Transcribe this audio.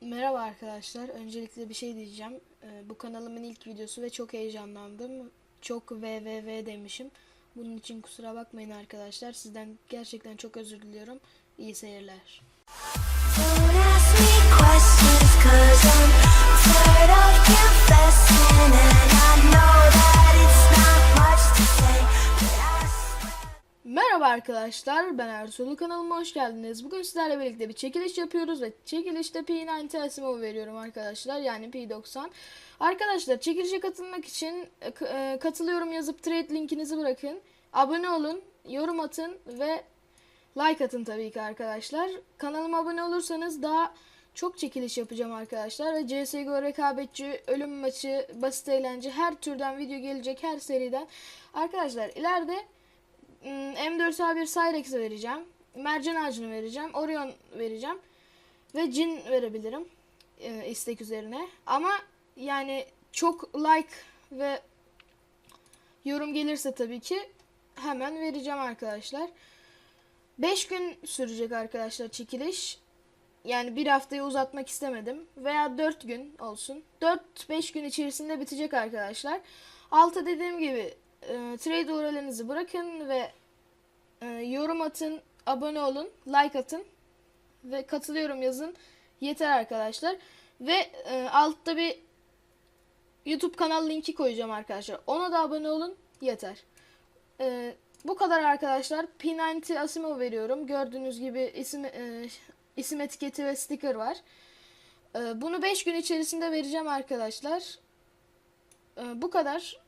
Merhaba arkadaşlar. Öncelikle bir şey diyeceğim. Ee, bu kanalımın ilk videosu ve çok heyecanlandım. Çok VVV demişim. Bunun için kusura bakmayın arkadaşlar. Sizden gerçekten çok özür diliyorum. İyi seyirler. Merhaba arkadaşlar. Ben Ertuğrul kanalıma hoş geldiniz. Bugün sizlerle birlikte bir çekiliş yapıyoruz ve çekilişte P90 Asimov veriyorum arkadaşlar. Yani P90. Arkadaşlar çekilişe katılmak için e, e, katılıyorum yazıp trade linkinizi bırakın. Abone olun, yorum atın ve like atın tabii ki arkadaşlar. Kanalıma abone olursanız daha çok çekiliş yapacağım arkadaşlar. Ve CSGO rekabetçi, ölüm maçı, basit eğlence her türden video gelecek her seriden. Arkadaşlar ileride M4A1 Cyrex'i vereceğim. Mercan ağacını vereceğim. Orion vereceğim. Ve Jin verebilirim. e, istek üzerine. Ama yani çok like ve yorum gelirse tabii ki hemen vereceğim arkadaşlar. 5 gün sürecek arkadaşlar çekiliş. Yani bir haftayı uzatmak istemedim. Veya 4 gün olsun. 4-5 gün içerisinde bitecek arkadaşlar. Alta dediğim gibi e, trade URL'inizi bırakın ve e, yorum atın, abone olun, like atın ve katılıyorum yazın. Yeter arkadaşlar. Ve e, altta bir YouTube kanal linki koyacağım arkadaşlar. Ona da abone olun. Yeter. E, bu kadar arkadaşlar. P90 Asimov veriyorum. Gördüğünüz gibi isim e, isim etiketi ve sticker var. E, bunu 5 gün içerisinde vereceğim arkadaşlar. E, bu kadar.